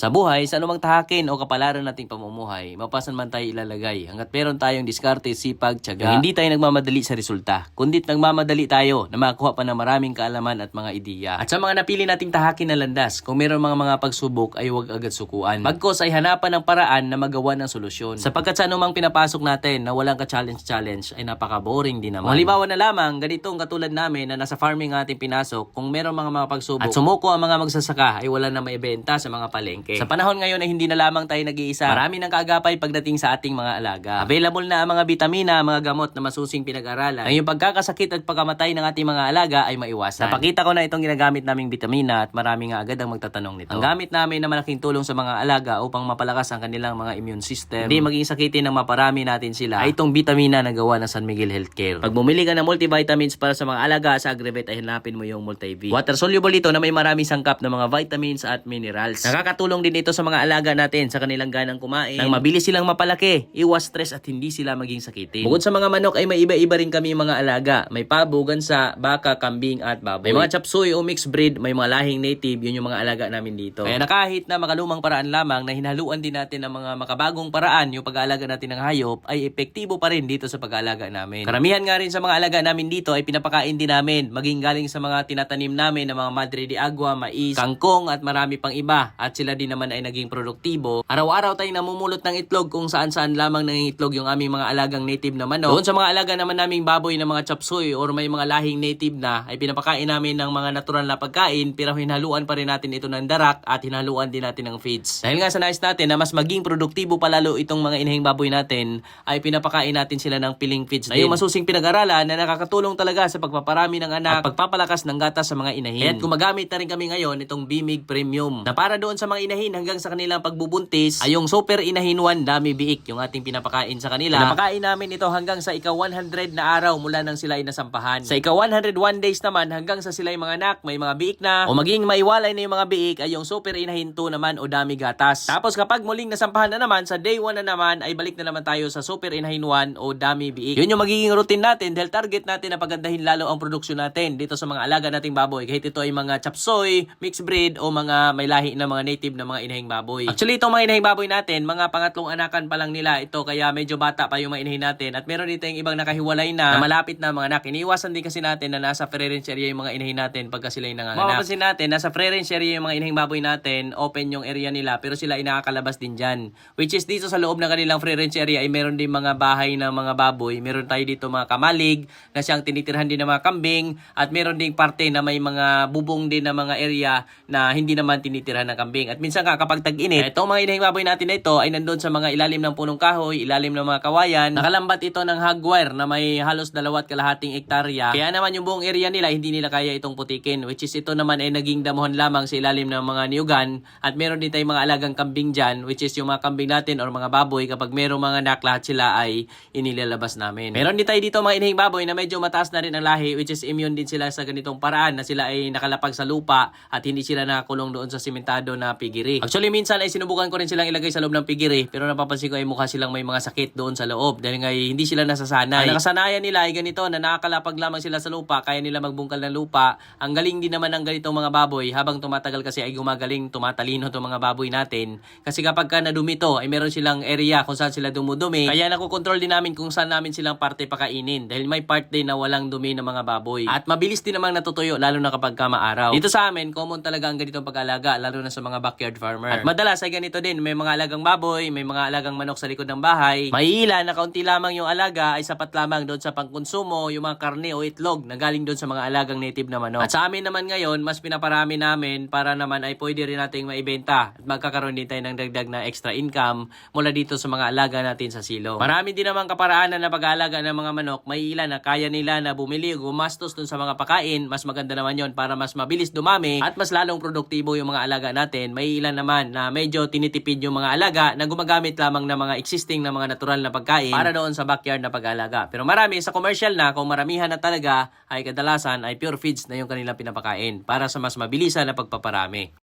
Sa buhay, sa anumang tahakin o kapalaran nating pamumuhay, mapasan man tayo ilalagay hanggat meron tayong diskarte, sipag, tiyaga. Hindi tayo nagmamadali sa resulta, kundi nagmamadali tayo na makakuha pa ng maraming kaalaman at mga ideya. At sa mga napili nating tahakin na landas, kung meron mga mga pagsubok ay huwag agad sukuan. Bagkos ay hanapan ng paraan na magawa ng solusyon. Sapagkat sa anumang pinapasok natin na walang ka-challenge-challenge ay napaka-boring din naman. Halimbawa na lamang, ganitong katulad namin na nasa farming ating pinasok, kung meron mga mga pagsubok at sumuko ang mga magsasaka ay wala na maibenta sa mga palengke. Sa panahon ngayon ay hindi na lamang tayo nag-iisa. Marami ng kaagapay pagdating sa ating mga alaga. Available na ang mga bitamina, mga gamot na masusing pinag-aralan. Ang yung pagkakasakit at pagkamatay ng ating mga alaga ay maiwasan. Napakita ko na itong ginagamit naming bitamina at marami nga agad ang magtatanong nito. Ang gamit namin na malaking tulong sa mga alaga upang mapalakas ang kanilang mga immune system. Hindi maging sakitin ng maparami natin sila ay itong bitamina na gawa ng San Miguel Healthcare. Pag bumili ka ng multivitamins para sa mga alaga sa Agribet ay hanapin mo yung multi Water soluble ito na may maraming sangkap na mga vitamins at minerals. Nakakatulong din ito sa mga alaga natin sa kanilang ganang kumain. Nang mabilis silang mapalaki, iwas stress at hindi sila maging sakitin. Bukod sa mga manok ay may iba-iba rin kami mga alaga. May pabo, gansa, baka, kambing at baboy. May mga chapsuy o mixed breed, may mga lahing native, yun yung mga alaga namin dito. Kaya na kahit na makalumang paraan lamang na hinaluan din natin ng mga makabagong paraan yung pag-aalaga natin ng hayop ay epektibo pa rin dito sa pag-aalaga namin. Karamihan nga rin sa mga alaga namin dito ay pinapakain din namin, maging galing sa mga tinatanim namin ng mga madre de agua, mais, kangkong at marami pang iba at sila din naman ay naging produktibo. Araw-araw tayong namumulot ng itlog kung saan-saan lamang nangingitlog yung aming mga alagang native na manok. Doon sa mga alaga naman naming baboy na mga chapsuy or may mga lahing native na ay pinapakain namin ng mga natural na pagkain pero hinaluan pa rin natin ito ng darak at hinaluan din natin ng feeds. Dahil nga sa nais natin na mas maging produktibo pa lalo itong mga inahing baboy natin ay pinapakain natin sila ng piling feeds na yung masusing pinag-aralan na nakakatulong talaga sa pagpaparami ng anak at pagpapalakas ng gatas sa mga inahin. At gumagamit na rin kami ngayon itong Bimig Premium na para doon sa mga inahin hanggang sa kanilang pagbubuntis ay yung Super Inahin 1 Dami Biik yung ating pinapakain sa kanila. Pinapakain namin ito hanggang sa ika 100 na araw mula nang sila ay nasampahan. Sa ika 101 days naman hanggang sa sila ay mga anak, may mga biik na o maging maiwalay na yung mga biik ay yung Super Inahin 2 naman o Dami Gatas. Tapos kapag muling nasampahan na naman sa day 1 na naman ay balik na naman tayo sa Super Inahin 1 o Dami Biik. Yun yung magiging routine natin dahil target natin na pagandahin lalo ang produksyon natin dito sa mga alaga nating baboy kahit ito ay mga chapsoy, mixed breed o mga may lahi na mga native na mga inahing baboy. Actually itong mga inahing baboy natin, mga pangatlong anakan pa lang nila ito kaya medyo bata pa yung mga inahin natin at meron dito yung ibang nakahiwalay na, na malapit na mga anak. Iniiwasan din kasi natin na nasa free range area yung mga inahin natin pagka sila yung nanganganak. Mapapansin natin, nasa free range area yung mga inahing baboy natin, open yung area nila pero sila ay nakakalabas din dyan. Which is dito sa loob ng kanilang free range area ay meron din mga bahay ng mga baboy. Meron tayo dito mga kamalig na siyang tinitirhan din ng mga kambing at meron ding parte na may mga bubong din na mga area na hindi naman tinitirhan ng kambing. At minsan ka kapag tag-init, itong mga inahing natin na ito ay nandun sa mga ilalim ng punong kahoy, ilalim ng mga kawayan. Nakalambat ito ng hagwire na may halos dalawat kalahating ektarya. Kaya naman yung buong area nila hindi nila kaya itong putikin which is ito naman ay naging damuhan lamang sa ilalim ng mga niyugan at meron din tayong mga alagang kambing dyan which is yung mga kambing natin or mga baboy kapag merong mga anak lahat sila ay inilalabas namin. Meron din tayo dito mga inahing na medyo mataas na rin ang lahi which is immune din sila sa ganitong paraan na sila ay nakalapag sa lupa at hindi sila nakakulong doon sa simentado na pigiri. Actually minsan ay sinubukan ko rin silang ilagay sa loob ng pigiri pero napapansin ko ay mukha silang may mga sakit doon sa loob dahil nga hindi sila nasasanay. Ang nakasanayan nila ay ganito na nakakalapag lamang sila sa lupa kaya nila magbungkal ng lupa. Ang galing din naman ng ganitong mga baboy habang tumatagal kasi ay gumagaling tumatalino itong mga baboy natin kasi kapag ka nadumi to ay meron silang area kung saan sila dumudumi kaya nakokontrol din namin kung saan namin silang parte pakainin dahil may part din na walang dumi ng mga baboy at mabilis din namang natutuyo lalo na kapag ka maaraw. Dito sa amin common talaga ang ganitong pag-alaga lalo na sa mga backyard farmer. At madalas ay ganito din may mga alagang baboy, may mga alagang manok sa likod ng bahay. May ilan na kaunti lamang yung alaga ay sapat lamang doon sa pangkonsumo, yung mga karne o itlog na galing doon sa mga alagang native na manok. At sa amin naman ngayon, mas pinaparami namin para naman ay pwede rin nating maibenta at magkakaroon din tayo ng dagdag na extra income mula dito sa mga alaga natin sa silo. Marami din naman kaparaanan na pag-aalaga ng mga manok. May ilan na kaya nila na bumili o gumastos doon sa mga pagkain. Mas maganda naman yon para mas mabilis dumami at mas lalong produktibo yung mga alaga natin. May ilan naman na medyo tinitipid yung mga alaga na gumagamit lamang ng mga existing na mga natural na pagkain para doon sa backyard na pag-alaga. Pero marami sa commercial na, kung maramihan na talaga, ay kadalasan ay pure feeds na yung kanilang pinapakain para sa mas mabilisan na pagpaparami.